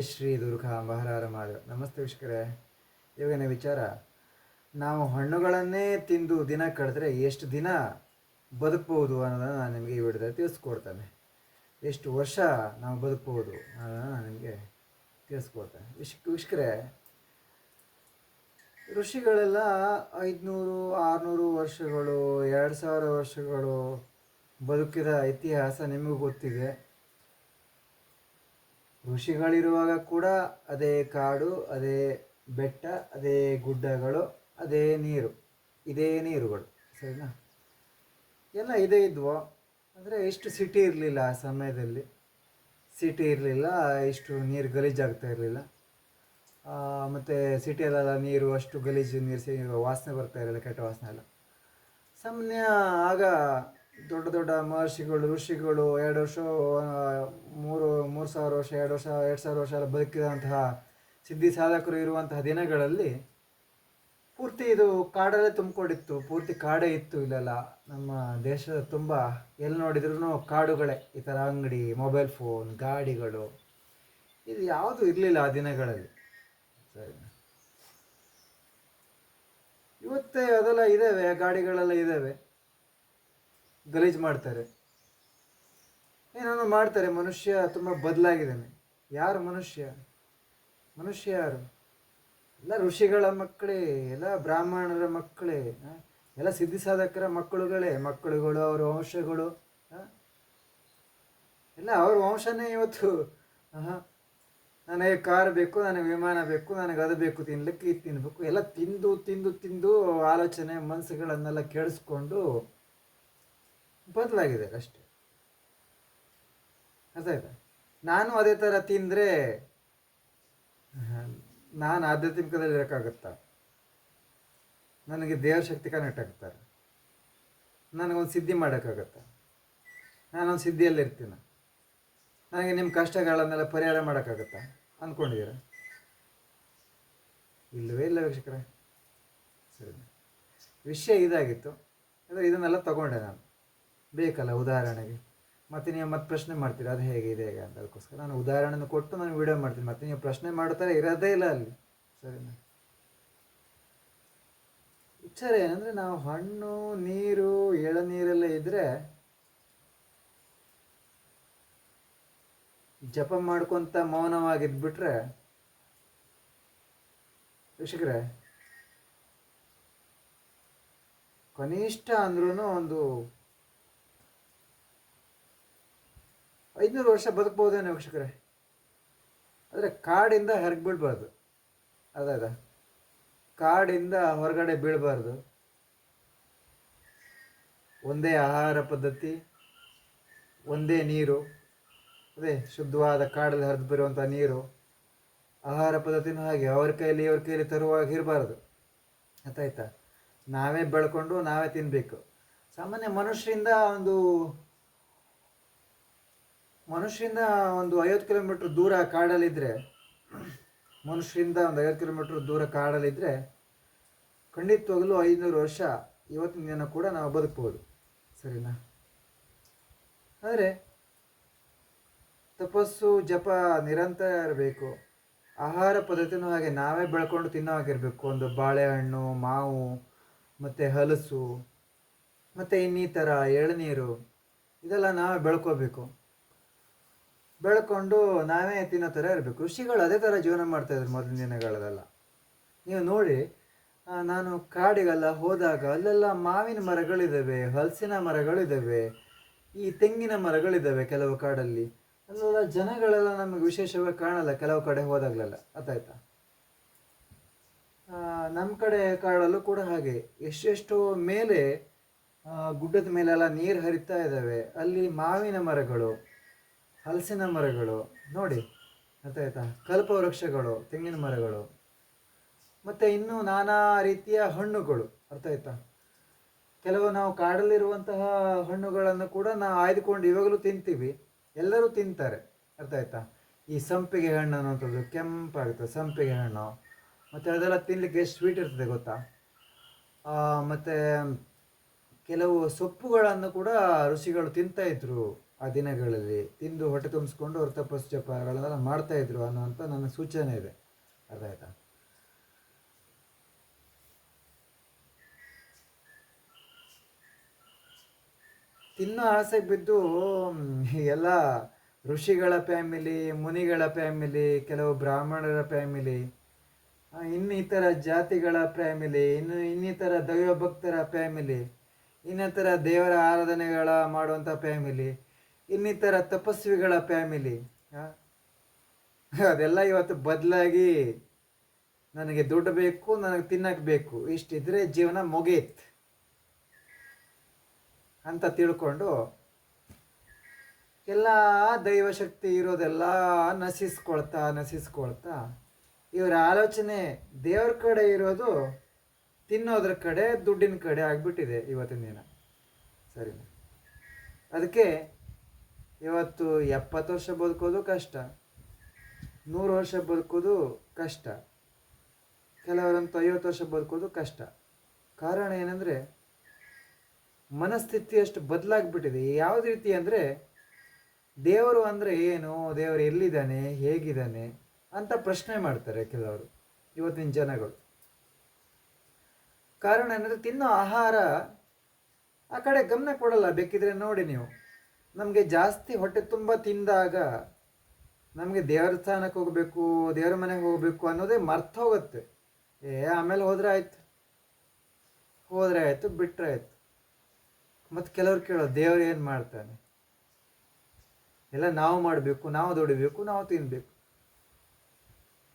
ಶ್ರೀ ದುರ್ಗಾ ಮಹಾರಾರ ಮಾದ. ನಮಸ್ತೆ ವೀಕ್ಷಕರೇ. ಇವಾಗಿನ ವಿಚಾರ, ನಾವು ಹಣ್ಣುಗಳನ್ನೇ ತಿಂದು ದಿನ ಕಳೆದ್ರೆ ಎಷ್ಟು ದಿನ ಬದುಕಬಹುದು ಅನ್ನೋದನ್ನು ನಾನು ನಿಮಗೆ ಈ ವಿಡಿಯೋದಲ್ಲಿ ತಿಳಿಸ್ಕೊಡ್ತೇನೆ. ಎಷ್ಟು ವರ್ಷ ನಾವು ಬದುಕಬಹುದು ಅನ್ನೋದನ್ನು ನಾನು ನಿಮಗೆ ತಿಳಿಸ್ಕೊಡ್ತೇನೆ. ವಿಶ್ ವೀಕ್ಷಕರೇ, ಋಷಿಗಳೆಲ್ಲ ಐದುನೂರು, ಆರುನೂರು ವರ್ಷಗಳು, ಎರಡು ಸಾವಿರ ವರ್ಷಗಳು ಬದುಕಿದ ಇತಿಹಾಸ ನಿಮಗೂ ಗೊತ್ತಿದೆ. ಋಷಿಗಳಿರುವಾಗ ಕೂಡ ಅದೇ ಕಾಡು, ಅದೇ ಬೆಟ್ಟ, ಅದೇ ಗುಡ್ಡಗಳು, ಅದೇ ನೀರು, ಇದೇ ನೀರುಗಳು, ಸರಿನಾ? ಎಲ್ಲ ಇದೇ ಇದ್ವು. ಅಂದರೆ ಇಷ್ಟು ಸಿಟಿ ಇರಲಿಲ್ಲ ಆ ಸಮಯದಲ್ಲಿ. ಸಿಟಿ ಇರಲಿಲ್ಲ, ಇಷ್ಟು ನೀರು ಗಲೀಜಾಗ್ತಾ ಇರಲಿಲ್ಲ. ಮತ್ತು ಸಿಟಿಯಲ್ಲೆಲ್ಲ ನೀರು, ಅಷ್ಟು ಗಲೀಜು ನೀರು ಸಿ ವಾಸನೆ ಬರ್ತಾ ಇರಲಿಲ್ಲ ಕೆಟ್ಟ ವಾಸನೆ ಎಲ್ಲ. ಸಾಮಾನ್ಯ ಆಗ ದೊಡ್ಡ ದೊಡ್ಡ ಮಹರ್ಷಿಗಳು, ಋಷಿಗಳು, ಎರಡು ವರ್ಷ ಮೂರು ಮೂರು ಸಾವಿರ ವರ್ಷ, ಎರಡು ವರ್ಷ, ಎರಡು ಸಾವಿರ ವರ್ಷ ಎಲ್ಲ ಬದುಕಿದಂತಹ ಸಿದ್ಧಿ ಸಾಧಕರು ಇರುವಂತಹ ದಿನಗಳಲ್ಲಿ ಪೂರ್ತಿ ಇದು ಕಾಡಲ್ಲೇ ತುಂಬಿಕೊಂಡಿತ್ತು, ಪೂರ್ತಿ ಕಾಡೇ ಇತ್ತು ಇಲ್ಲೆಲ್ಲ. ನಮ್ಮ ದೇಶದ ತುಂಬ, ಎಲ್ಲಿ ನೋಡಿದ್ರೂ ಕಾಡುಗಳೇ, ಈ ಥರ ಅಂಗಡಿ, ಮೊಬೈಲ್ ಫೋನ್, ಗಾಡಿಗಳು. ಇದು ಯಾವುದು ಇರಲಿಲ್ಲ ಆ ದಿನಗಳಲ್ಲಿ. ಸರಿ. ಇವತ್ತೇ ಅದೆಲ್ಲ ಇದ್ದಾವೆ, ಗಾಡಿಗಳೆಲ್ಲ ಇದ್ದಾವೆ. ಗಲೀಜು ಮಾಡ್ತಾರೆ. ಏನೋ ಮಾಡ್ತಾರೆ, ಮನುಷ್ಯ ತುಂಬ ಬದಲಾಗಿದ್ದಾನೆ ಯಾರು ಮನುಷ್ಯ ಮನುಷ್ಯ ಯಾರು ಎಲ್ಲ ಋಷಿಗಳ ಮಕ್ಕಳೇ, ಎಲ್ಲ ಬ್ರಾಹ್ಮಣರ ಮಕ್ಕಳೇ? ಎಲ್ಲ ಸಿದ್ಧಿ ಸಾಧಕರ ಮಕ್ಕಳುಗಳೇ, ಮಕ್ಕಳುಗಳು, ಅವರ ವಂಶಗಳು? ಎಲ್ಲ ಅವ್ರ ವಂಶನೇ ಇವತ್ತು ನನಗೆ ಕಾರ್ ಬೇಕು ನನಗೆ ವಿಮಾನ ಬೇಕು ನನಗೆ ಅದು ಬೇಕು, ತಿನ್ಲಿಕ್ಕೆ ಇದು ತಿನ್ಬೇಕು, ಎಲ್ಲ ತಿಂದು ತಿಂದು ತಿಂದು ಆಲೋಚನೆ ಮನಸ್ಸುಗಳನ್ನೆಲ್ಲ ಕೇಳಿಸ್ಕೊಂಡು ಬದಲಾಗಿದೆ ಅಷ್ಟೇ ನಾನು ಅದೇ ಥರ ತಿಂದರೆ, ನಾನು ಆಧ್ಯಾತ್ಮಿಕದಲ್ಲಿ ಇರೋಕ್ಕಾಗುತ್ತಾ? ನನಗೆ ದೇಹಶಕ್ತಿ ಶಕ್ತಿ ಕನೆಕ್ಟ್ ಆಗ್ತಾರೆ. ನನಗೊಂದು ಸಿದ್ಧಿ ಮಾಡೋಕ್ಕಾಗತ್ತಾ? ನಾನೊಂದು ಸಿದ್ಧಿಯಲ್ಲಿರ್ತೀನಿ ನನಗೆ ನಿಮ್ಮ ಕಷ್ಟಗಳನ್ನೆಲ್ಲ ಪರಿಹಾರ ಮಾಡೋಕ್ಕಾಗತ್ತಾ? ಅಂದ್ಕೊಂಡಿದ್ದೀರಾ? ಇಲ್ಲವೇ ಇಲ್ಲ ವೀಕ್ಷಕರೇ. ಸರಿ. ವಿಷಯ ಇದಾಗಿತ್ತು. ಅಂದರೆ ಇದನ್ನೆಲ್ಲ ತಗೊಂಡೆ ನಾನು. ಬೇಕಲ್ಲ ಉದಾಹರಣೆಗೆ. ಮತ್ತೆ ನೀವು ಮತ್ತೆ ಪ್ರಶ್ನೆ ಮಾಡ್ತೀರಾ? ಅದು ಹೇಗೆ, ಇದೆ ಹೇಗೆ ಅಂತ ಅದಕ್ಕೋಸ್ಕರ ನಾನು ಉದಾಹರಣೆ ಕೊಟ್ಟು ನಾನು ವಿಡಿಯೋ ಮಾಡ್ತೀನಿ. ಮತ್ತೆ ನೀವು ಪ್ರಶ್ನೆ ಮಾಡ್ತಾರೆ, ಇರೋದೇ ಇಲ್ಲ ಅಲ್ಲಿ. ಸರಿನಾ ವಿಚಾರ ಏನಂದರೆ ನಾವು ಹಣ್ಣು, ನೀರು ಎಳನೀರೆಲ್ಲ ಇದ್ದರೆ ಜಪ ಮಾಡ್ಕೊತ ಮೌನವಾಗಿದ್ಬಿಟ್ರೆ ವೀಕ್ಷಕರೇ, ಕನಿಷ್ಠ ಅಂದ್ರೂ ಒಂದು ಐದುನೂರು ವರ್ಷ ಬದುಕ್ಬೋದೇನೋ ವೀಕ್ಷಕರೇ? ಆದರೆ ಕಾಡಿಂದ ಹೊರಗೆ ಬೀಳಬಾರ್ದು? ಅದಾದ? ಕಾಡಿಂದ ಹೊರಗಡೆ ಬೀಳಬಾರ್ದು. ಒಂದೇ ಆಹಾರ ಪದ್ಧತಿ, ಒಂದೇ ನೀರು, ಅದೇ ಶುದ್ಧವಾದ ಕಾಡಲ್ಲಿ ಹರಿದು ಬರುವಂಥ ನೀರು. ಆಹಾರ ಪದ್ಧತಿನೂ ಹಾಗೆ. ಅವ್ರ ಕೈಯಲ್ಲಿ ಇವ್ರ ಕೈಲಿ ತರುವಾಗ ಇರಬಾರ್ದು. ಆಯ್ತಾಯ್ತಾ ನಾವೇ ಬೆಳ್ಕೊಂಡು ನಾವೇ ತಿನ್ನಬೇಕು ಸಾಮಾನ್ಯ ಮನುಷ್ಯರಿಂದ ಒಂದು ಮನುಷ್ಯರಿಂದ ಒಂದು ಐವತ್ತು ಕಿಲೋಮೀಟ್ರ್ ದೂರ ಕಾಡಲ್ಲಿದ್ದರೆ ಮನುಷ್ಯರಿಂದ ಒಂದು ಐವತ್ತು ಕಿಲೋಮೀಟ್ರ್ ದೂರ ಕಾಡಲ್ಲಿದ್ದರೆ ಖಂಡಿತವಾಗಲೂ ಐನೂರು ವರ್ಷ ಇವತ್ತಿನ ದಿನ ಕೂಡ ನಾವು ಬದುಕ್ಬೋದು. ಸರಿನಾ? ಆದರೆ ತಪಸ್ಸು, ಜಪ ನಿರಂತರ ಇರಬೇಕು. ಆಹಾರ ಪದ್ಧತಿನೂ ಹಾಗೆ ನಾವೇ ಬೆಳ್ಕೊಂಡು ತಿನ್ನೋ ಹಾಗಿರಬೇಕು. ಒಂದು ಬಾಳೆಹಣ್ಣು, ಮಾವು, ಮತ್ತು ಹಲಸು, ಮತ್ತು ಇನ್ನಿತರ ಎಳನೀರು, ಇದೆಲ್ಲ ನಾವೇ ಬೆಳ್ಕೋಬೇಕು. ಬೆಳ್ಕೊಂಡು ನಾವೇ ತಿನ್ನೋ ಥರ ಇರಬೇಕು. ಋಷಿಗಳು ಅದೇ ಥರ ಜೀವನ ಮಾಡ್ತಾಯಿದ್ರು ಮೊದಲಿನ ದಿನಗಳಲ್ಲೆಲ್ಲ. ನೀವು ನೋಡಿ ನಾನು ಕಾಡಿಗೆಲ್ಲ ಹೋದಾಗ ಅಲ್ಲೆಲ್ಲ ಮಾವಿನ ಮರಗಳಿದ್ದಾವೆ ಹಲಸಿನ ಮರಗಳಿದ್ದಾವೆ ಈ ತೆಂಗಿನ ಮರಗಳಿದ್ದಾವೆ ಕೆಲವು ಕಾಡಲ್ಲಿ. ಅಲ್ಲೆಲ್ಲ ಜನಗಳೆಲ್ಲ ನಮಗೆ ವಿಶೇಷವಾಗಿ ಕಾಣಲ್ಲ, ಕೆಲವು ಕಡೆ ಹೋದಾಗಲೆಲ್ಲ. ಅರ್ಥಾಯ್ತಾ? ನಮ್ಮ ಕಡೆ ಕಾಡಲ್ಲೂ ಕೂಡ ಹಾಗೆ. ಎಷ್ಟೆಷ್ಟು ಮೇಲೆ ಗುಡ್ಡದ ಮೇಲೆಲ್ಲ ನೀರು ಹರಿತಾ ಇದ್ದಾವೆ ಅಲ್ಲಿ ಮಾವಿನ ಮರಗಳು ಹಲಸಿನ ಮರಗಳು, ನೋಡಿ ಅರ್ಥಾಯ್ತಾ ಕಲ್ಪವೃಕ್ಷಗಳು, ತೆಂಗಿನ ಮರಗಳು, ಮತ್ತು ಇನ್ನೂ ನಾನಾ ರೀತಿಯ ಹಣ್ಣುಗಳು, ಅರ್ಥ ಆಯ್ತಾ? ಕೆಲವು ನಾವು ಕಾಡಲ್ಲಿರುವಂತಹ ಹಣ್ಣುಗಳನ್ನು ಕೂಡ ನಾವು ಆಯ್ದುಕೊಂಡು ಇವಾಗಲೂ ತಿಂತೀವಿ. ಎಲ್ಲರೂ ತಿಂತಾರೆ, ಅರ್ಥ ಆಯ್ತಾ? ಈ ಸಂಪಿಗೆ ಹಣ್ಣು ಅನ್ನೋಂಥದ್ದು ಕೆಂಪಾಗುತ್ತೆ, ಸಂಪಿಗೆ ಹಣ್ಣು. ಮತ್ತು ಅದೆಲ್ಲ ತಿನ್ನಲಿಕ್ಕೆ ಸ್ವೀಟ್ ಇರ್ತದೆ ಗೊತ್ತಾ? ಮತ್ತು ಕೆಲವು ಸೊಪ್ಪುಗಳನ್ನು ಕೂಡ ಋಷಿಗಳು ತಿಂತಾ ಇದ್ರು. ಆ ದಿನಗಳಲ್ಲಿ ತಿಂದು ಹೊಟ್ಟೆ ತುಂಬಿಸ್ಕೊಂಡು ಅವ್ರು ತಪಸ್ಸು ಜಪಗಳನ್ನೆಲ್ಲ ಮಾಡ್ತಾಯಿದ್ರು ಅನ್ನೋಂಥ ನನ್ನ ಸೂಚನೆ ಇದೆ. ಅರ್ಥ ಆಯ್ತಾ? ತಿನ್ನೋ ಆಸೆಗೆ ಬಿದ್ದು ಎಲ್ಲ ಋಷಿಗಳ ಫ್ಯಾಮಿಲಿ, ಮುನಿಗಳ ಫ್ಯಾಮಿಲಿ, ಕೆಲವು ಬ್ರಾಹ್ಮಣರ ಫ್ಯಾಮಿಲಿ ಇನ್ನಿತರ ಜಾತಿಗಳ ಫ್ಯಾಮಿಲಿ, ಇನ್ನು ಇನ್ನಿತರ ದೈವ ಭಕ್ತರ ಫ್ಯಾಮಿಲಿ, ಇನ್ನಿತರ ದೇವರ ಆರಾಧನೆಗಳ ಮಾಡುವಂಥ ಫ್ಯಾಮಿಲಿ ಇನ್ನಿತರ ತಪಸ್ವಿಗಳ ಫ್ಯಾಮಿಲಿ ಅದೆಲ್ಲ ಇವತ್ತು ಬದಲಾಗಿ ನನಗೆ ದುಡ್ಡು ಬೇಕು, ನನಗೆ ತಿನ್ನಕ್ಕೆ ಬೇಕು. ಇಷ್ಟಿದ್ರೆ ಜೀವನ ಮುಗೀತ್. ಅಂತ ತಿಳ್ಕೊಂಡು ಎಲ್ಲ ದೈವಶಕ್ತಿ ಇರೋದೆಲ್ಲ ನಶಿಸ್ಕೊಳ್ತಾ ನಶಿಸ್ಕೊಳ್ತಾ ಇವರ ಆಲೋಚನೆ ದೇವ್ರ ಕಡೆ ಇರೋದು, ತಿನ್ನೋದ್ರ ಕಡೆ, ದುಡ್ಡಿನ ಕಡೆ ಆಗಿಬಿಟ್ಟಿದೆ ಇವತ್ತಿನ ದಿನ. ಸರಿನಾ? ಅದಕ್ಕೆ ಇವತ್ತು ಎಪ್ಪತ್ತು ವರ್ಷ ಬದುಕೋದು ಕಷ್ಟ. ನೂರು ವರ್ಷ ಬದುಕೋದು ಕಷ್ಟ. ಕೆಲವರಂತೂ ಐವತ್ತು ವರ್ಷ ಬದುಕೋದು ಕಷ್ಟ. ಕಾರಣ ಏನಂದರೆ, ಮನಸ್ಥಿತಿ ಅಷ್ಟು ಬದಲಾಗ್ಬಿಟ್ಟಿದೆ. ಯಾವ್ದು ರೀತಿ ಅಂದರೆ, ದೇವರು ಅಂದರೆ ಏನು, ದೇವರು ಎಲ್ಲಿದ್ದಾನೆ, ಹೇಗಿದ್ದಾನೆ ಅಂತ ಪ್ರಶ್ನೆ ಮಾಡ್ತಾರೆ ಕೆಲವರು, ಇವತ್ತಿನ ಜನಗಳು. ಕಾರಣ ಏನಂದರೆ, ತಿನ್ನೋ ಆಹಾರ ಆ ಕಡೆ ಗಮನ ಕೊಡಲ್ಲ. ಬೇಕಿದ್ರೆ ನೋಡಿ ನೀವು. ನಮಗೆ ಜಾಸ್ತಿ ಹೊಟ್ಟೆ ತುಂಬ ತಿಂದಾಗ ನಮಗೆ ದೇವರ ಸ್ಥಾನಕ್ಕೆ ಹೋಗಬೇಕು, ದೇವರ ಮನೆಗೆ ಹೋಗಬೇಕು ಅನ್ನೋದೇ ಮರ್ತ ಹೋಗುತ್ತೆ. ಏ, ಆಮೇಲೆ ಹೋದರೆ ಆಯ್ತು. ಹೋದರೆ ಆಯಿತು ಬಿಟ್ಟರೆ ಆಯಿತು. ಮತ್ತು ಕೆಲವ್ರು ಕೇಳೋ, ದೇವ್ರು ಏನು ಮಾಡ್ತಾನೆ? ಎಲ್ಲ ನಾವು ಮಾಡಬೇಕು, ನಾವು ದುಡಿಬೇಕು, ನಾವು ತಿನ್ನಬೇಕು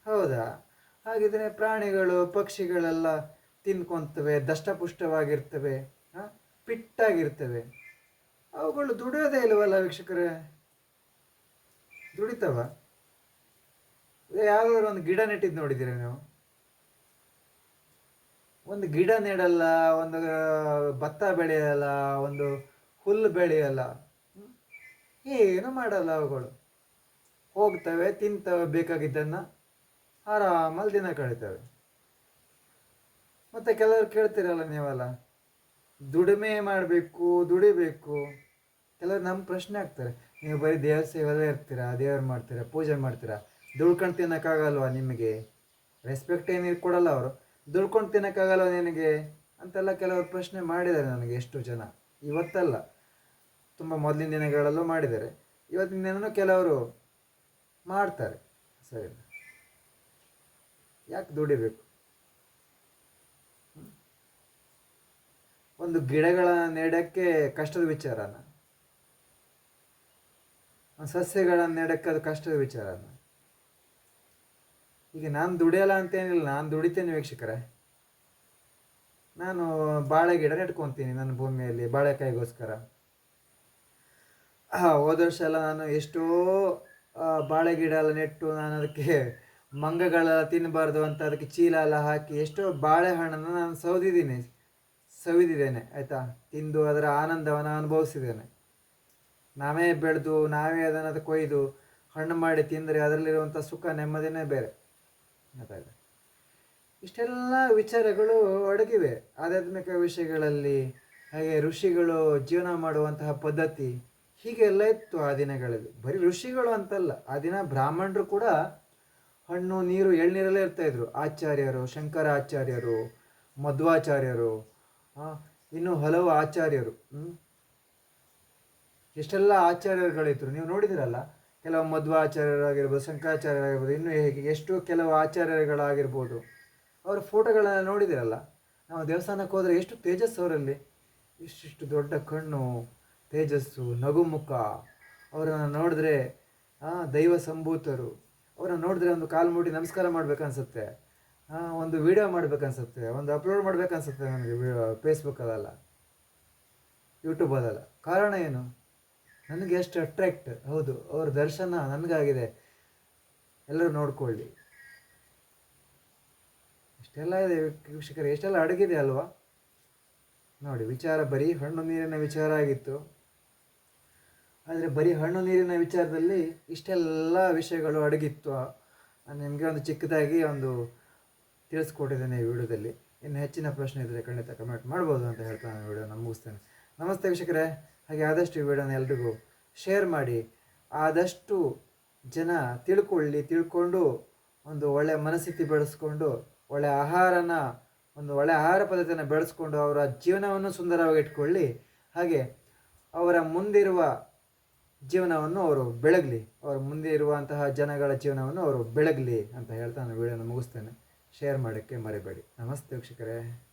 ಹೌದಾ? ಹಾಗಿದ್ರೆ ಪ್ರಾಣಿಗಳು, ಪಕ್ಷಿಗಳೆಲ್ಲ ತಿನ್ಕೊತವೆ, ದಷ್ಟಪುಷ್ಟವಾಗಿರ್ತವೆ, ಹಾಂ? ಪಿಟ್ಟಾಗಿರ್ತವೆ. ಅವುಗಳು ದುಡಿಯೋದೇ ಇಲ್ವಲ್ಲ ವೀಕ್ಷಕರೇ? ದುಡಿತವ? ಯಾವ್ದಾದ್ರು ಒಂದು ಗಿಡ ನೆಟ್ಟಿದ್ದು ನೋಡಿದ್ದೀರ ನೀವು? ಒಂದು ಗಿಡ ನೆಡಲ್ಲ, ಒಂದು ಭತ್ತ ಬೆಳೆಯಲ್ಲ, ಒಂದು ಹುಲ್ಲು ಬೆಳೆಯಲ್ಲ? ಏನು ಮಾಡಲ್ಲ ಅವುಗಳು. ಹೋಗ್ತವೆ, ತಿಂತವೆ ಬೇಕಾಗಿದ್ದನ್ನು. ಆರಾಮಲ್ಲಿ ದಿನ ಕಳೀತವೆ. ಮತ್ತು ಕೆಲವರು ಕೇಳ್ತಿರಲ್ಲ ನೀವಲ್ಲ? ದುಡಿಮೆ ಮಾಡಬೇಕು, ದುಡಿಬೇಕು. ಕೆಲವರು ನಮ್ಮ ಪ್ರಶ್ನೆ ಆಗ್ತಾರೆ ನೀವು ಬರೀ ದೇವ್ರ ಸೇವೆಲ್ಲೇ ಇರ್ತೀರಾ, ದೇವ್ರು ಮಾಡ್ತೀರಾ, ಪೂಜೆ ಮಾಡ್ತೀರಾ? ದುಡ್ಕೊಂಡು ತಿನ್ನೋಕ್ಕಾಗಲ್ವಾ ನಿಮಗೆ? ರೆಸ್ಪೆಕ್ಟ್ ಏನು ಕೊಡಲ್ಲ ಅವರು. ದುಡ್ಕೊಂಡು ತಿನ್ನೋಕ್ಕಾಗಲ್ವ ನಿನಗೆ? ಅಂತೆಲ್ಲ ಕೆಲವರು ಪ್ರಶ್ನೆ ಮಾಡಿದ್ದಾರೆ ನನಗೆ ಎಷ್ಟು ಜನ. ಇವತ್ತಲ್ಲ. ತುಂಬ ಮೊದಲಿನ ದಿನಗಳಲ್ಲೂ ಮಾಡಿದ್ದಾರೆ. ಇವತ್ತಿನ ದಿನನೂ ಕೆಲವರು ಮಾಡ್ತಾರೆ. ಸರಿ. ಯಾಕೆ ದುಡಿಬೇಕು? ಒಂದು ಗಿಡಗಳ ನೆಡೋಕ್ಕೆ ಕಷ್ಟದ ವಿಚಾರನ? ಸಸ್ಯಗಳನ್ನು ನೆಡಕ್ಕೆ ಕಷ್ಟದ ಅದು. ಈಗ ನಾನು ದುಡಿಯಲ್ಲ ಅಂತೇನಿಲ್ಲ, ನಾನು ದುಡಿತೇನೆ ವೀಕ್ಷಕರೇ. ನಾನು ಬಾಳೆ ಗಿಡ ನೆಟ್ಕೊತೀನಿ ನನ್ನ ಭೂಮಿಯಲ್ಲಿ ಬಾಳೆಕಾಯಿಗೋಸ್ಕರ. ಹೋದ ವರ್ಷ ಎಲ್ಲ ನಾನು ಎಷ್ಟೋ ಬಾಳೆ ಗಿಡ ಎಲ್ಲ ನೆಟ್ಟು ನಾನು ಅದಕ್ಕೆ ಮಂಗಗಳೆಲ್ಲ ತಿನ್ನಬಾರ್ದು ಅಂತ ಅದಕ್ಕೆ ಚೀಲ ಎಲ್ಲ ಹಾಕಿ ಎಷ್ಟೋ ಬಾಳೆಹಣ್ಣನ್ನು ನಾನು ಸೌದಿದ್ದೀನಿ ಸವಿದಿದ್ದೇನೆ, ಆಯಿತಾ? ತಿಂದು ಅದರ ಆನಂದವನ್ನು ಅನುಭವಿಸಿದ್ದೇನೆ. ನಾವೇ ಬೆಳೆದು ನಾವೇ ಅದನ್ನು ಅದು ಕೊಯ್ದು ಹಣ್ಣು ಮಾಡಿ ತಿಂದರೆ ಅದರಲ್ಲಿರುವಂಥ ಸುಖ ನೆಮ್ಮದಿನೇ ಬೇರೆ. ಅಂತ ಇಷ್ಟೆಲ್ಲ ವಿಚಾರಗಳು ಅಡಗಿವೆ. ಆಧ್ಯಾತ್ಮಿಕ ವಿಷಯಗಳಲ್ಲಿ ಹಾಗೆ ಋಷಿಗಳು ಜೀವನ ಮಾಡುವಂತಹ ಪದ್ಧತಿ ಹೀಗೆಲ್ಲ ಇತ್ತು ಆ ದಿನಗಳಲ್ಲಿ. ಬರೀ ಋಷಿಗಳು ಅಂತಲ್ಲ ಆ ದಿನ ಬ್ರಾಹ್ಮಣರು ಕೂಡ ಹಣ್ಣು ನೀರು ಎಳ್ನೀರಲ್ಲೇ ಇರ್ತಾಯಿದ್ರು ಆಚಾರ್ಯರು ಶಂಕರಾಚಾರ್ಯರು ಮಧ್ವಾಚಾರ್ಯರು ಆ, ಇನ್ನು ಹಲವು ಆಚಾರ್ಯರು? ಎಷ್ಟೆಲ್ಲ ಆಚಾರ್ಯರುಗಳಿದ್ರು, ನೀವು ನೋಡಿದಿರಲ್ಲ? ಕೆಲವು ಮಧ್ವಾಚಾರ್ಯರಾಗಿರ್ಬೋದು ಶಂಕರಾಚಾರ್ಯರಾಗಿರ್ಬೋದು, ಇನ್ನೂ ಹೇಗೆ ಎಷ್ಟು ಕೆಲವು ಆಚಾರ್ಯರುಗಳಾಗಿರ್ಬೋದು. ಅವರ ಫೋಟೋಗಳನ್ನ ನೋಡಿದಿರಲ್ಲ? ನಾವು ದೇವಸ್ಥಾನಕ್ಕೆ ಹೋದರೆ ಎಷ್ಟು ತೇಜಸ್ಸು ಅವರಲ್ಲಿ. ಇಷ್ಟಿಷ್ಟು ದೊಡ್ಡ ಕಣ್ಣು, ತೇಜಸ್ಸು, ನಗುಮುಖ. ಅವರನ್ನು ನೋಡಿದ್ರೆ ದೈವ ಸಂಭೂತರು. ಅವರನ್ನು ನೋಡಿದ್ರೆ ಒಂದು ಕಾಲು ಮುಟ್ಟಿ ನಮಸ್ಕಾರ ಮಾಡ್ಬೇಕನ್ಸುತ್ತೆ. ಒಂದು ವಿಡಿಯೋ ಮಾಡ್ಬೇಕನ್ಸುತ್ತೆ. ಒಂದು ಅಪ್ಲೋಡ್ ಮಾಡ್ಬೇಕನ್ಸುತ್ತೆ ನನಗೆ ಫೇಸ್ಬುಕ್ ಅದಲ್ಲ ಯೂಟ್ಯೂಬ್ ಅದಲ್ಲ ಕಾರಣ ಏನು? ನನಗೆ ಎಷ್ಟು ಅಟ್ರ್ಯಾಕ್ಟ್ ಹೌದು, ಅವ್ರ ದರ್ಶನ ನನಗಾಗಿದೆ. ಎಲ್ಲರೂ ನೋಡ್ಕೊಳ್ಳಿ. ಇಷ್ಟೆಲ್ಲ ಇದೆ ವೀಕ್ಷಕರು ಎಷ್ಟೆಲ್ಲ ಅಡಗಿದೆ ಅಲ್ವಾ? ನೋಡಿ, ವಿಚಾರ, ಬರೀ ಹಣ್ಣು ನೀರಿನ ವಿಚಾರ ಆಗಿತ್ತು. ಆದರೆ ಬರೀ ಹಣ್ಣು ನೀರಿನ ವಿಚಾರದಲ್ಲಿ ಇಷ್ಟೆಲ್ಲ ವಿಷಯಗಳು ಅಡಗಿತ್ತು. ನಿಮಗೆ ಒಂದು ಚಿಕ್ಕದಾಗಿ ಒಂದು ತಿಳಿಸ್ಕೊಟ್ಟಿದ್ದೇನೆ ಈ ವಿಡಿಯೋದಲ್ಲಿ. ಇನ್ನು ಹೆಚ್ಚಿನ ಪ್ರಶ್ನೆ ಇದ್ದರೆ ಖಂಡಿತ ಕಮೆಂಟ್ ಮಾಡ್ಬೋದು ಅಂತ ಹೇಳ್ತಾ ನಾನು ವಿಡಿಯೋನ ಮುಗಿಸ್ತೇನೆ. ನಮಸ್ತೆ ವೀಕ್ಷಕರೇ. ಹಾಗೆ ಆದಷ್ಟು ಈ ವಿಡಿಯೋನ ಎಲ್ರಿಗೂ ಶೇರ್ ಮಾಡಿ, ಆದಷ್ಟು ಜನ ತಿಳ್ಕೊಳ್ಳಿ, ತಿಳ್ಕೊಂಡು ಒಂದು ಒಳ್ಳೆಯ ಮನಸ್ಥಿತಿ ಬೆಳೆಸ್ಕೊಂಡು ಒಳ್ಳೆಯ ಆಹಾರನ, ಒಂದು ಒಳ್ಳೆಯ ಆಹಾರ ಪದ್ಧತಿಯನ್ನು ಬೆಳೆಸ್ಕೊಂಡು ಅವರ ಜೀವನವನ್ನು ಸುಂದರವಾಗಿ ಇಟ್ಕೊಳ್ಳಿ. ಹಾಗೆ ಅವರ ಮುಂದಿರುವ ಜೀವನವನ್ನು ಅವರು ಬೆಳಗಲಿ, ಅವರ ಮುಂದೆ ಇರುವಂತಹ ಜನಗಳ ಜೀವನವನ್ನು ಅವರು ಬೆಳಗಲಿ ಅಂತ ಹೇಳ್ತಾ ನಾನು ವಿಡಿಯೋನ ಮುಗಿಸ್ತೇನೆ. ಶೇರ್ ಮಾಡೋಕ್ಕೆ ಮರಿಬೇಡಿ. ನಮಸ್ತೆ ವೀಕ್ಷಕರೇ.